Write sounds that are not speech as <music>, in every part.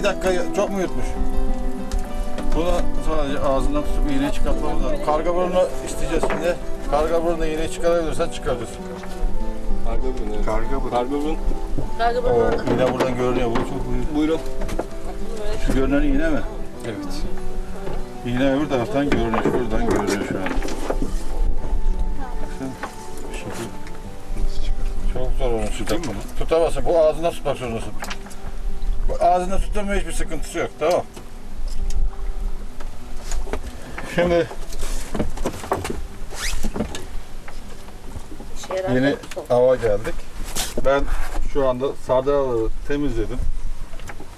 bir dakika çok mu yutmuş? Bunu sadece ağzından tutup iğneyi çıkartmamız lazım. Karga burnu isteyeceğiz şimdi. Karga burnu iğneyi çıkarabilirsen çıkaracağız. Karga burun evet. Karga burnu. Karga burun. Karga Oo, burnu. iğne buradan görünüyor. Bu çok büyük. Buyurun. Şu görünen iğne mi? Evet. İğne öbür taraftan görünüyor. Şuradan görünüyor şu an. Çok zor onu tutayım mı? Tutamazsın. Bu ağzına tutmak zorundasın. Bu ağzına tutama hiçbir sıkıntısı yok. Tamam. Şimdi yeni hava geldik. Ben şu anda sardalyaları temizledim.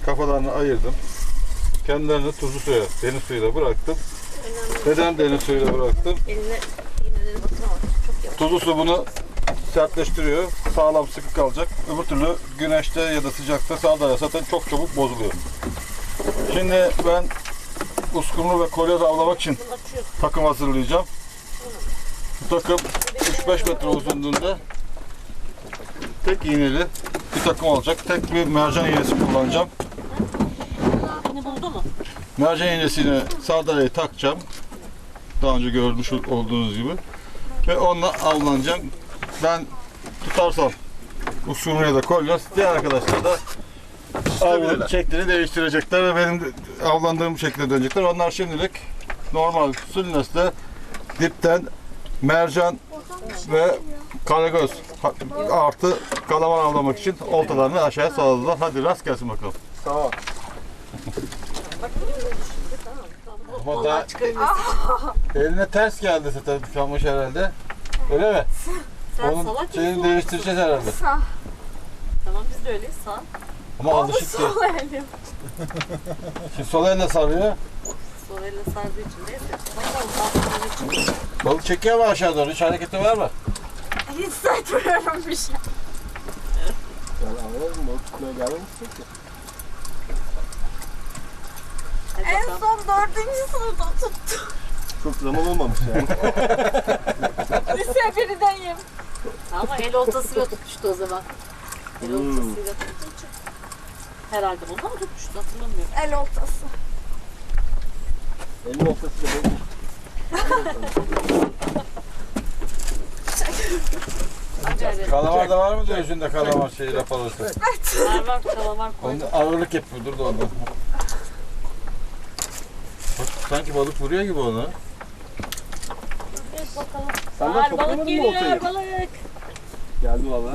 Kafalarını ayırdım. Kendilerini tuzlu suya, deniz suyuyla bıraktım. Neden deniz suyuyla bıraktım? Eline. Tuzlu su bunu sertleştiriyor. Sağlam sıkı kalacak. Öbür türlü güneşte ya da sıcakta sardalya zaten çok çabuk bozuluyor. Şimdi ben uskumru ve kolyoz avlamak için takım hazırlayacağım. Bu takım 3-5 metre uzunluğunda tek iğneli bir takım olacak. Tek bir mercan iğnesi kullanacağım. Mercan iğnesini sardalyayı takacağım. Daha önce görmüş olduğunuz gibi. Ve onunla avlanacağım. Ben tutarsam ya da kolyoz, diğer arkadaşlar da avlanıp şeklini değiştirecekler ve benim de avlandığım şekilde dönecekler. Onlar şimdilik normal sülnesle dipten mercan ve karagöz artı kalamar avlamak için oltalarını aşağıya salladılar. Hadi rast gelsin bakalım. Tamam. Ama daha eline ters geldi zaten kalmış herhalde. Öyle mi? Sen Onun salak mısın? değiştireceğiz herhalde. Tamam biz de öyleyiz. Sağ. Ama alışık değil. <laughs> Şimdi sol elle sarıyor. Sol elle sardığı için neyse. Bakalım bastığın için. Balık çekiyor mu aşağı doğru? Hiç hareketi var mı? Hissetmiyorum bir şey. Yani anladın mı? Balık tutmaya gelmemişsin ki. Hadi En bakalım. son dördüncü sınıfta tuttum. Çok zaman olmamış yani. <laughs> Lise birdeyim. Ama el oltasıyla tutmuştu o zaman. El Hmm. oltasıyla tuttuğu için. Herhalde bunda mı tutmuştu hatırlamıyorum. El oltası. Elin ortası da böyle. Acayip. Kalamar da var mı diyor yüzünde kalamar şeyi laf alırsa. Var var kalamar koydum. Onun ağırlık yapıyor dur da ondan. Bak, sanki balık vuruyor gibi onu. Evet bakalım. Sen de Var toplamadın balık mı geliyor oltayı? balık. Geldi valla.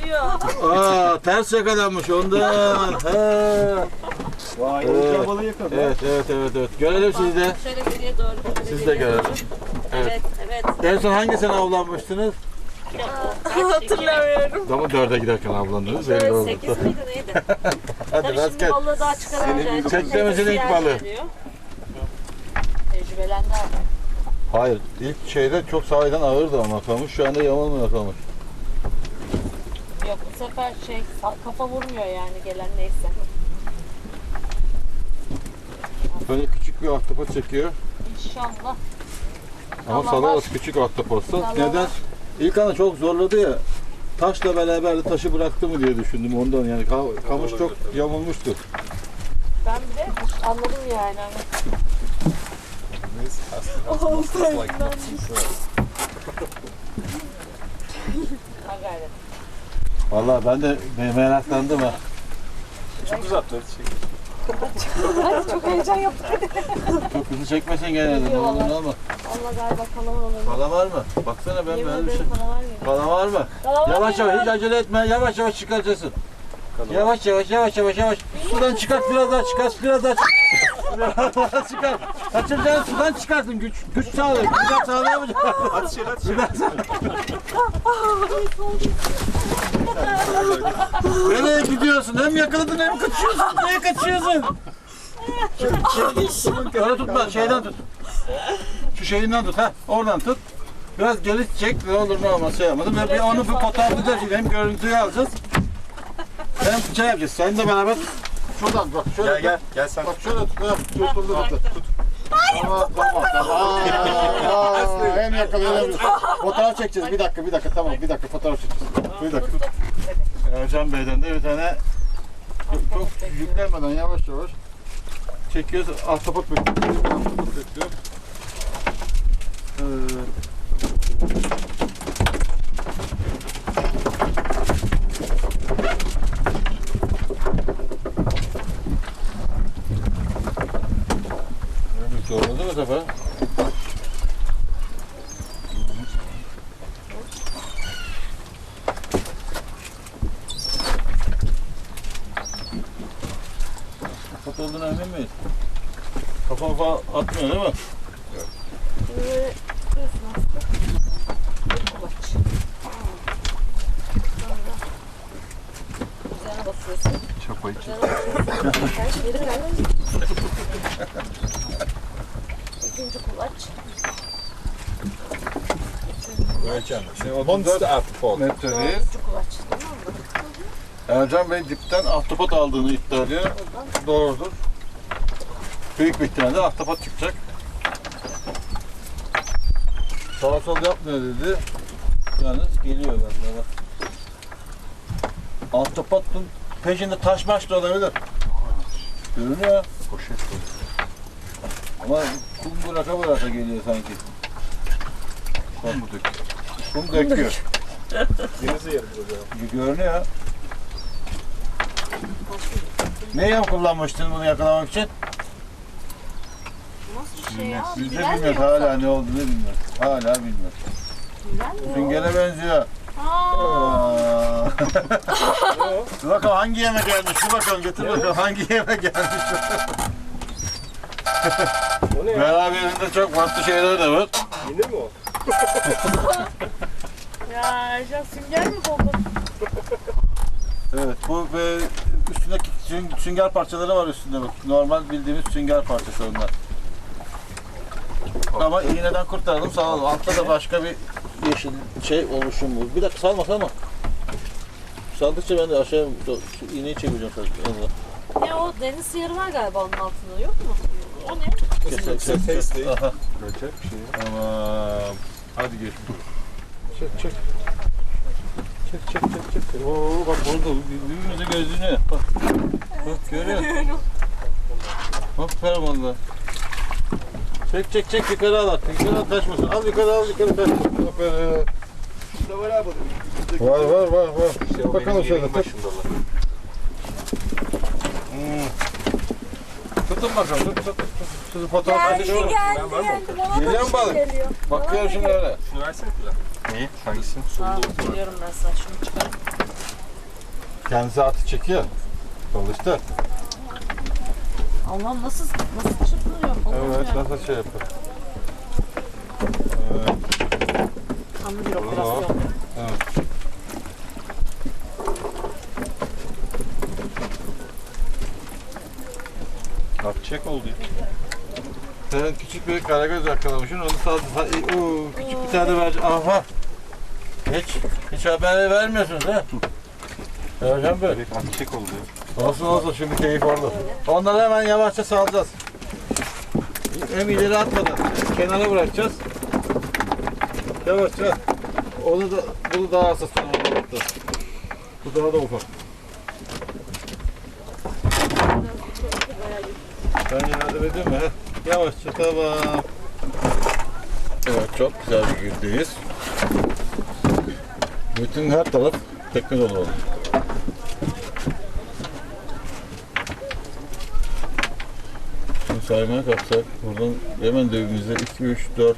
Geliyor. Aa ters yakalanmış ondan. <laughs> Ha. Vay. Evet. Evet. balığı yakaladı. Evet evet evet evet. Görelim sizi de. Şöyle geriye doğru. şöyle Siz de görelim. doğru. Evet evet. En son hangisini avlanmıştınız? <laughs> Hatırlamıyorum. Ama dörde giderken avlandınız belli Evet oldu. 8 miydi neydi? <laughs> Hadi Tabii rast şimdi gel. balığı daha çıkaramayacağız. Çeklemesinin ilk balığı. Tecrübelendi abi. Hayır ilk şeyde çok sahiden ağırdı ama kamış şu anda yaman mı kamış? Yok bu sefer şey kafa vurmuyor yani gelen neyse. Böyle küçük bir ahtapot çekiyor. İnşallah. Ama salarız küçük ahtapotsa. Kalamar. Neden? İlk ana çok zorladı ya. Taşla beraber de taşı bıraktı mı diye düşündüm ondan yani ka- kamış çok yamulmuştu. Ben bile anladım yani. Hani Ha gayret. Vallahi ben de me- meraklandım ha. Çok uzattı. Şey. Çok heyecan yaptım. Çok hızlı çekmesen gene de ne Geliyor olur ne. Allah galiba kalamar olur. Kalamar mı? Baksana ben böyle bir şey. kalamar mı? Kalamar Yavaş yavaş hiç acele etme. Yavaş yavaş çıkaracaksın. Yavaş yavaş yavaş yavaş yavaş. Sudan çıkart biraz daha çıkart biraz daha çıkart. Biraz daha çıkart. Kaçıracağın sudan çıkartın güç güç sağlayın. Güç sağlayamayacaksın. At şey at şey. Nereye gidiyorsun? Hem yakaladın hem kaçıyorsun. Niye kaçıyorsun? Öyle tutma şeyden tut. Şu şeyinden tut ha. Oradan tut. Biraz geri çek ne olur ne olmaz şey yapmadım. Ve bir onu bir fotoğraflayacağız şimdi. Hem görüntüyü alacağız. Hem şey yapacağız. Sen de beraber şuradan bak şöyle Gel gel. Gel sen. Bak şöyle tut. Tutuldu tut. tut. Tamam tamam tamam. <laughs> Aa, aa, hem yakalayalım. <laughs> Fotoğraf çekeceğiz. Bir dakika bir dakika tamam bir dakika fotoğraf çekeceğiz. Bir dakika. Evet. Ercan Bey'den de bir tane çok, çok yüklenmeden yavaş yavaş çekiyoruz. Ahtapot bekliyor. Ahtapot bekliyor. Ee, Böyle bir şey olmadı mı bu sefer? Ahtapot olduğuna emin miyiz? Kafa falan atmıyor değil mi? Böyle tutuyorsun aslında. Bir kulaç. Sonra üzerine basıyorsun. Çapayı Üzerine basıyorsun. Ters geri ver. İkinci kulaç. Monster ahtapot. Mı? Ercan Bey dipten ahtapot aldığını iddia ediyor. Doğrudur. Büyük bir ihtimalle ahtapot çıkacak. Sağa sol yapmıyor dedi. Yalnız geliyor bende bak. Ahtapotun peşinde taş maç da olabilir. Görünüyor. Poşet Ama kum bıraka bıraka geliyor sanki. Kum mu dök? Kum döküyor. O zaman. Görünüyor. Ne yem kullanmıştın bunu yakalamak için? Nasıl bir şey ya? Biz de Bilen mi bilmiyoruz yoksa? hala ne olduğunu bilmiyoruz. Hala bilmiyoruz. Bilen mi? Süngere benziyor. Aa, Aa. <laughs> Dur bakalım hangi yemek gelmiş? Dur bakalım getir bakalım hangi yemek gelmiş? O ne ya? Beraberinde çok farklı şeyler de var. Yine mi o? Ya Ercan sünger mi buldun? Evet bu ve üstündeki süng- sünger parçaları var üstünde bak. Normal bildiğimiz sünger parçası onlar. Ama iğneden kurtaralım sağ olun. Altta da başka bir yeşil şey oluşum bu. Bir dakika salma salma. Saldıkça ben de aşağıya şu iğneyi çevireceğim sadece. Ne o deniz sıyarı var galiba onun altında yok mu? O ne? Kes, kes, kes, kes. Tasty. Aha. Böcek bir şey. Tamam. Hadi geç. Çek çek. Çek çek çek çek. Oo bak burada birbirimize gözünü. Bak. Bak görüyor musun? Bak ferm valla. Çek çek çek yukarı al at. Yukarı al kaçmasın. Al yukarı al yukarı kaçmasın. Aferin. Burada var abi. Var var var var. İşte Bakalım şöyle tut. Hmm. Tutun bakalım. Tut tut tut. Tut fotoğraf Geldi çekiyorum. geldi geldi. Bana da Geliyor mu şey balık? geliyor. Bakıyorum şimdi öyle. Şunu versene bir Neyi? Hangisi? Ha, biliyorum ben sana şunu çıkarayım. Kendisi atı çekiyor. Çalıştı. Allah'ım nasıl nasıl çırpınıyor? Evet ya. nasıl şey yapıyor. Evet. Kanlı bir operasyon. Evet. Atacak oldu ya. Sen küçük bir karagöz yakalamışsın. Onu sadece ha, oo, küçük bir tane ver. Aha. Hiç hiç haber vermiyorsunuz ha. Ercan Bey. Evet atacak oldu. Olsun olsun şimdi keyif orada. Onları hemen yavaşça salacağız. Hem ileri atmadan kenara bırakacağız. Yavaşça. Onu da bunu daha hassas tutmamız Bu daha da ufak. Ben yardım edeyim mi? Heh. Yavaşça tamam. Evet çok güzel bir girdeyiz. Bütün her taraf tekne dolu oldu. Şimdi saymaya kalksak buradan hemen dibimizde 2, 3, 4,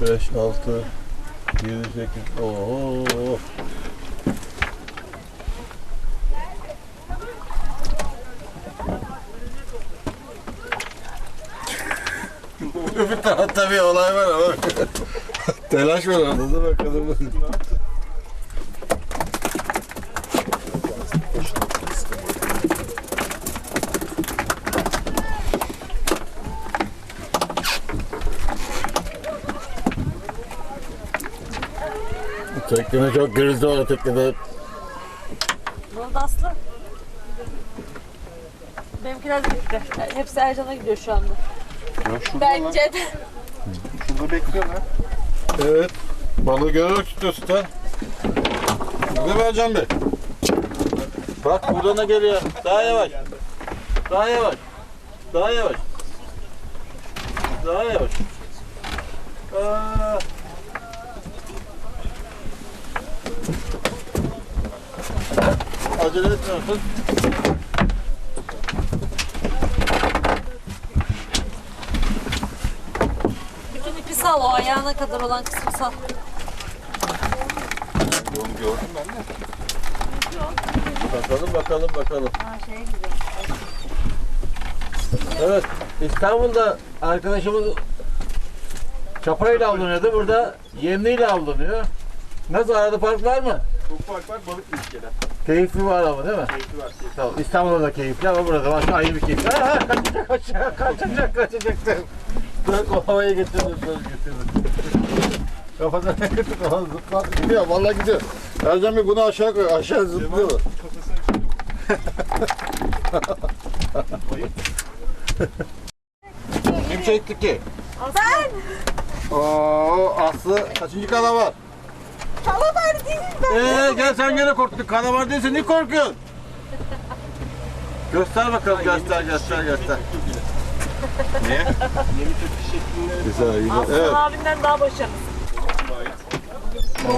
5, 6, 7, 8, ooo. Bir olay var ama telaş var orada da bakalım. Teknede çok gürültü var teknede. Bunu da Aslı. Benimkiler de gitti. Hepsi Ercan'a gidiyor şu anda. Ya. Bence de. Şurada bekliyorlar. Evet. Balığı görerek tutuyorsun sen. Değil mi Ercan Bey? Bak buradan da geliyor. Daha yavaş. Daha yavaş. Daha yavaş. Daha yavaş. Aa. Acele etmiyorsun. Bütün ipi sal o ayağına kadar olan kısmı sal. Onu gördüm ben de. Bakalım bakalım bakalım. Evet, İstanbul'da arkadaşımız çapayla avlanıyordu. Burada yemliyle avlanıyor. Nasıl arada fark var mı? Çok fark var balık büyük gelen. Keyifli var ama değil mi? Keyfi var. keyfi. Tamam, İstanbul'da da keyifli ama burada başka ayrı bir keyif. Ha, ha, kaçacak, kaçacak, kaçacak, kaçacak. Bırak o havaya getirdim, söz getirdim. Kafasına <laughs> kırdı kafasına zıplar. Gidiyor vallahi gidiyor. Ercan Bey bunu aşağı koy. Aşağı zıplıyor. Kafasına bir şey yok. Kim çekti ki? Ben. Oo Aslı kaçıncı kana var? Kalamar değil ben. Ee gel sen gene korktun. Kana var değilse niye korkuyorsun? Göster bakalım göster göster göster. Niye? Yeni tepki şeklinde Güzel güzel. Aslan Evet. abinden daha başarılı.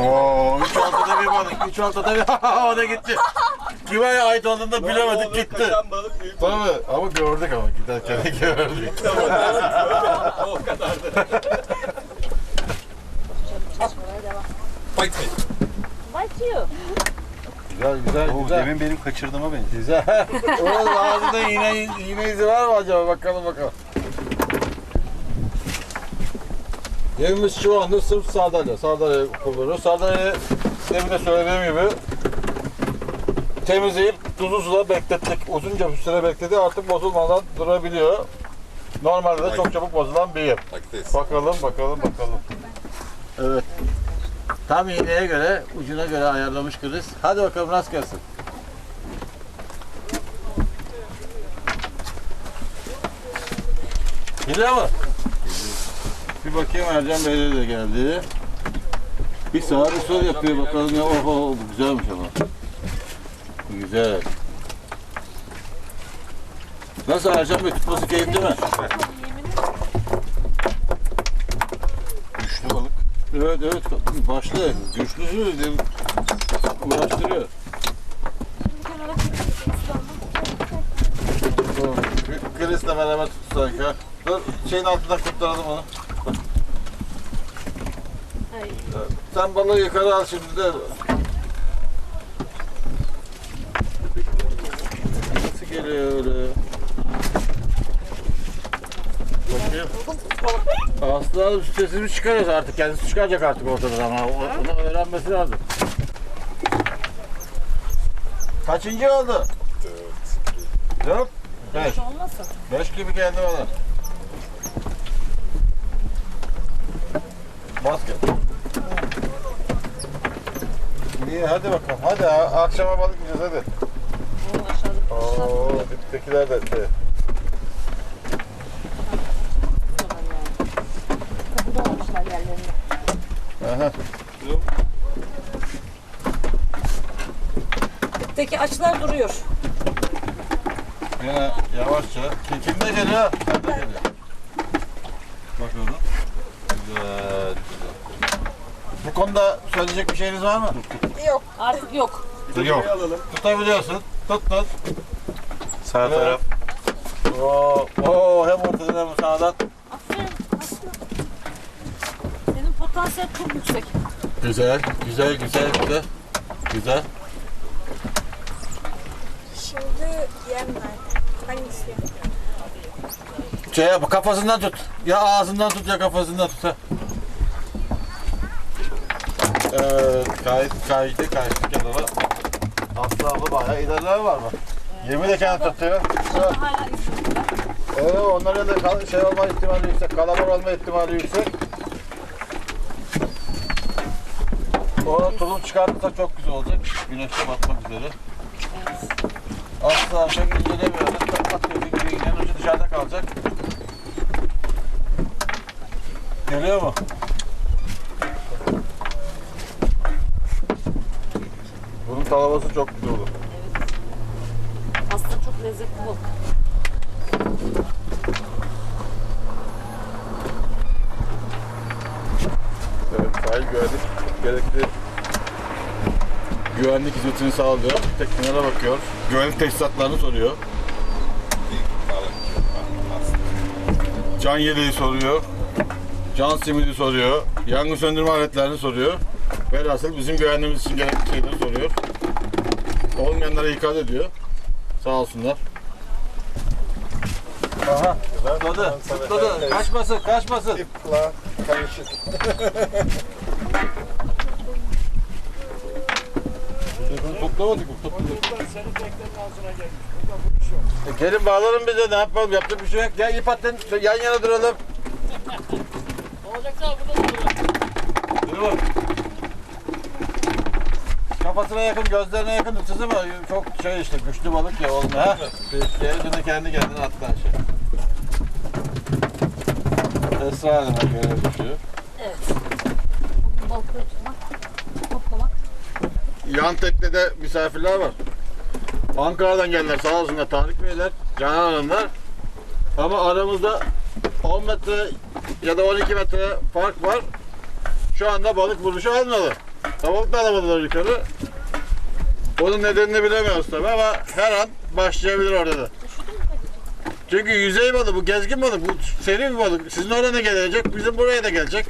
Oo, üç altıda bir balık. Üç altıda bir. <laughs> o da gitti. Kime ait olduğunu da bilemedik gitti. Tabii ama gördük ama giderken gördük. o kadardı. Fight fight. Like you. Güzel güzel güzel. Demin benim kaçırdığıma benziyor. Güzel. <laughs> Onun ağzında iğne, iğne izi var mı acaba? Bakalım bakalım. Evimiz şu anda sırf sardalya. Sardalya kullanıyoruz. Sardalyayı demin de söylediğim gibi temizleyip tuzlu suda beklettik. Uzunca bir süre bekledi artık bozulmadan durabiliyor. Normalde de çok çabuk bozulan bir yer. Bakalım bakalım bakalım. Evet. Tam iğneye göre, ucuna göre ayarlamış Kriz. Hadi bakalım rast gelsin. Geliyor mu? Bir bakayım Ercan Bey'le de geldi. Bir sağa bir sol yapıyor bakalım ya. Oho bu güzelmiş ama. Bu Güzel. Nasıl Ercan Bey tutması keyifli mi? Güçlü balık. Evet evet başlı. Güçlüsü de uğraştırıyor. Chris'le beraber tuttu sanki. ha. Şeyin altından kurtaralım onu. Evet, Sen balığı yukarı al şimdi de. Nasıl geliyor öyle? Bakayım. Aslı Hanım şu sesini çıkarıyoruz artık. Kendisi çıkaracak artık ortadan ama onu öğrenmesi lazım. Kaçıncı oldu? Dört. Dört? Beş. Olmasın. Beş gibi geldi bana. Basket. İyi hadi bakalım. Hadi akşama balık yiyeceğiz hadi. Oo, diptekiler de kapıda yerlerinde. Aha. Dipteki açlar duruyor. Yine yavaşça. Kim, kim de geliyor? Sen de geliyor. Bakalım. Güzel, güzel. Bu konuda söyleyecek bir şeyiniz var mı? Yok. Artık yok. Yok. alalım. Tutabiliyorsun. Tut tut. Sağ Evet. taraf. Oo, oo hem ortadan hem sağdan. Aferin. Senin potansiyel çok yüksek. Güzel, güzel, güzel, güzel. Güzel. Şimdi yem nerede? Hangisi? Şey yap, kafasından tut. Ya ağzından tut ya kafasından tut. ha. Kayıt, kaydı, kaydı kenara. Aslı abla bayağı ilerleme var mı? Yemi de kendi tutuyor. İzliyorlar. Evet, onların da kal- şey olma ihtimali yüksek, kalamar olma ihtimali yüksek. O tulum çıkartırsa çok güzel olacak. Güneşte batmak üzere. Asla pek incelemiyoruz. Kapatıyor, bir gibi gidiyor, ucu dışarıda kalacak. Geliyor mu? Bunun talavası çok güzel olur. Aslında çok lezzetli balık. Evet, sahil güvenlik gerekli güvenlik hizmetini sağlıyor. Teknelere bakıyor. Güvenlik teçhizatlarını soruyor. Can yeleği soruyor. Can simidi soruyor. Yangın söndürme aletlerini soruyor. Velhasıl bizim güvenliğimiz için gerekli şeyleri soruyor. Olmayanlara ikaz ediyor. Sağ olsunlar. Aha. Tutladı. Tutladı. Kaçmasın. Kaçmasın. İpla karışık. <laughs> Toplamadık mı? Toplamadık. E, gelin bağlanın bize ne yapalım yapacak bir şey yok. Gel ip atın yan yana duralım. <laughs> Olacaksa burada Dur bak. Kafasına yakın, gözlerine yakın tutacağız ama çok şey işte güçlü balık ya oğlum ha. Geri kendi kendine attı aşağı. Esra Hanım'a göre düşüyor. Evet. Bugün balıkları tutmak, toplamak. Yan teknede misafirler var. Ankara'dan geldiler sağ olsunlar Tarık Beyler, Canan Hanımlar. Ama aramızda 10 metre ya da 12 metre fark var. Şu anda balık vuruşu almadı. Balık da alamadılar yukarı. Onun nedenini bilemiyoruz tabi ama her an başlayabilir orada da. Çünkü yüzey balığı bu gezgin balık, bu seri bir balık. Sizin oraya da gelecek, bizim buraya da gelecek.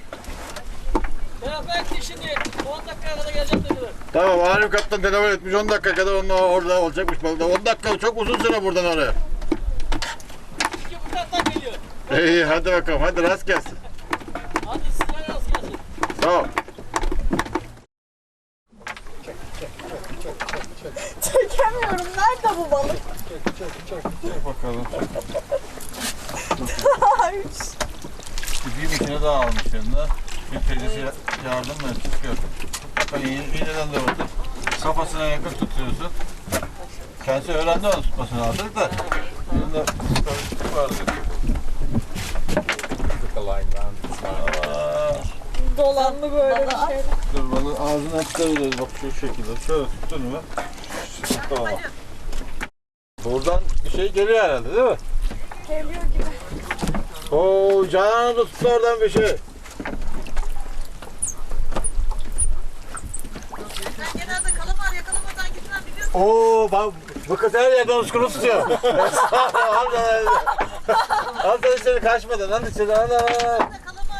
Ya belki şimdi 10 dakikaya kadar gelecek dediler. Tamam Arif Kaptan telefon etmiş 10 dakika kadar onun orada olacakmış balık. 10 dakika çok uzun süre buradan oraya. İki buçuktan geliyor. İyi hadi bakalım hadi rast gelsin. Hadi sizlere rast gelsin. Tamam. Çekemiyorum. Nerede bu balık? Bakalım. Üç. Bir içine daha almış yanında. Bir teyzesi yardım mı tutuyor. Bakın iğne, iğneden de vurdu. Kafasına yakın tutuyorsun. Kendisi öğrendi onu tutmasını artık da. Yanında karışıklık vardı. Aa, Dolanlı böyle bir şey. Dur balığı ağzından çıkarıyoruz bak şu şekilde. Şöyle tuttun mu? Tamam. Buradan bir şey geliyor herhalde değil mi? Geliyor gibi. Oo Canan tuttu oradan bir şey. Oo bak bu kız her yerden uskunu tutuyor. Sen içeri kaçmadan al içeri. Kalamar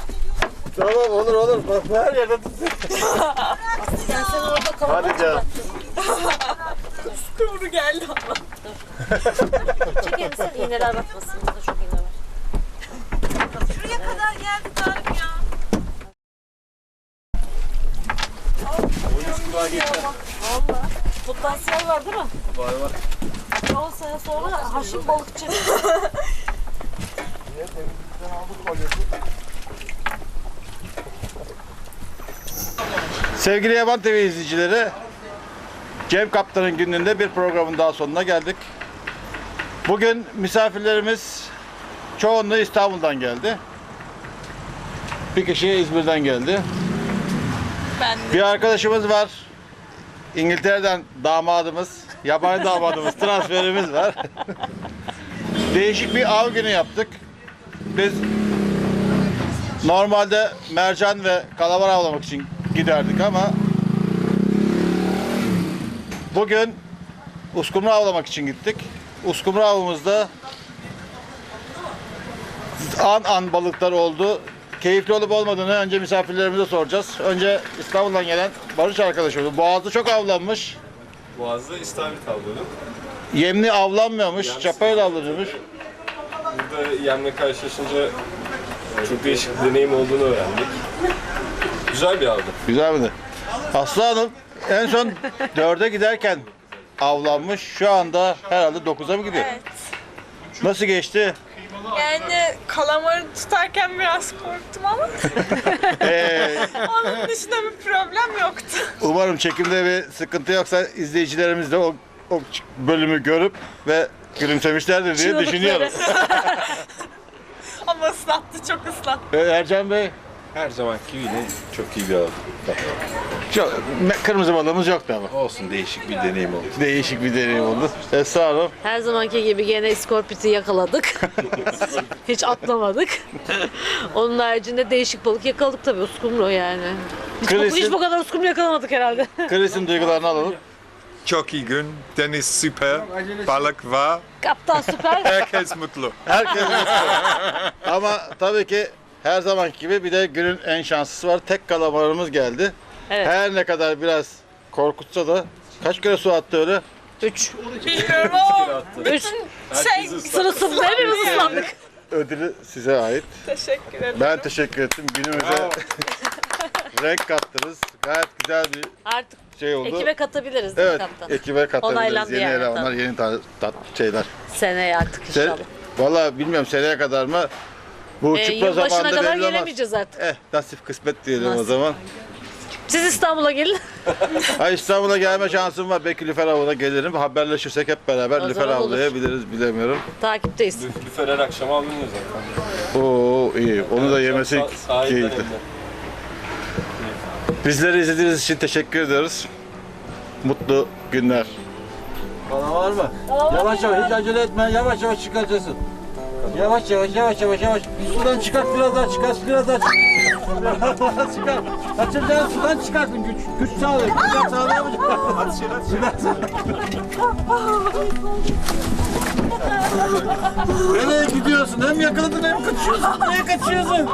geliyor. Tamam olur olur bak bu her yerden tutuyor. Sen sen orada kalabalık Hadi canım. Kıvrı geldi ama. <laughs> Çek elini sen iğneler batmasın. Burada çok iğne var. Şuraya kadar geldi Tarık ya. Valla. Potansiyel var değil mi? Var var. 10 sene sonra haşim balıkçı. Sevgili Yaban TV izleyicileri, Cem Kaptan'ın gününde bir programın daha sonuna geldik. Bugün misafirlerimiz çoğunluğu İstanbul'dan geldi. Bir kişi İzmir'den geldi. Ben Bir arkadaşımız var. İngiltere'den damadımız, yabancı damadımız, transferimiz var. Değişik bir av günü yaptık. Biz normalde mercan ve kalamar avlamak için giderdik ama bugün uskumru avlamak için gittik. Uskumru avımızda an an balıklar oldu. Keyifli olup olmadığını önce misafirlerimize soracağız. Önce İstanbul'dan gelen Barış arkadaşımız. Boğaz'da çok avlanmış. Boğaz'da istavrit avladım. Yemli avlanmıyormuş. Çapayla avlanıyormuş. Burada yemle karşılaşınca çok değişik bir deneyim olduğunu öğrendik. Güzel bir avdı. Güzel miydi? Aslı Hanım en son dörde giderken avlanmış. Şu anda herhalde 9'a mı gidiyor? Evet. Nasıl geçti? Yani kalamarı tutarken biraz korktum ama <laughs> Ee, onun dışında bir problem yoktu. umarım çekimde bir sıkıntı yoksa izleyicilerimiz de o, o bölümü görüp ve gülümsemişlerdir diye düşünüyorum. <laughs> Ama ıslattı, çok ıslattı. Ee, Ercan Bey Her zamanki yine çok iyi bir av. Çok, kırmızı balığımız yoktu ama. Olsun değişik bir deneyim oldu. Değişik bir deneyim oldu. Esra Hanım. Her zamanki gibi gene iskorpiti yakaladık. <laughs> Hiç atlamadık. Onun haricinde değişik balık yakaladık tabii uskumru yani. Hiç, bu, hiç bu kadar uskumru yakalamadık herhalde. <laughs> Chris'in duygularını alalım. Çok iyi gün. Deniz süper. Balık var. Kaptan süper. Herkes mutlu. Herkes mutlu. Ama tabii ki her zamanki gibi bir de günün en şanslısı var. Tek kalamarımız geldi. Evet. Her ne kadar biraz korkutsa da kaç kere su attı öyle? Üç. Bilmiyorum. Üç. Sen Sırılsıklam hepimiz ıslandık. Ödülü size ait. teşekkür ederim. Ben teşekkür ettim. Günümüze <laughs> renk kattınız. Gayet güzel bir Artık şey oldu. ekibe katabiliriz değil mi evet, kaptan? ekibe katabiliriz. Onaylandı Yeni yani, elemanlar, yeni ta- tat şeyler. Seneye artık Sen, inşallah. Valla bilmiyorum seneye kadar mı? Bu Ee, çıkma yılbaşına zamanında kadar belli olmaz. gelemeyeceğiz artık. Eh nasip kısmet diyelim o Nasip. zaman. Siz İstanbul'a gelin. <laughs> Ha İstanbul'a gelme şansım var. Belki Lüfer Avlu'na gelirim. Haberleşirsek hep beraber O Lüfer zaman olur. Avlu'ya bilemiyorum. Takipteyiz. Lüfer her akşam avlanıyor zaten. Oo iyi. Onu da yemesi Sa- sahilden keyifli. hem de. Bizleri izlediğiniz için teşekkür ediyoruz. Mutlu günler. Bana var mı? Yavaş yavaş hiç acele etme. Yavaş yavaş çıkaracaksın. Yavaş yavaş yavaş yavaş yavaş. Sudan çıkart biraz daha çıkart biraz daha çıkart. Çıkart. Kaçıracağın sudan çıkartın güç. Güç sağlıyor. Güç sağlayamayacak. Hadi şey Nereye gidiyorsun? Hem yakaladın hem kaçıyorsun. Nereye kaçıyorsun?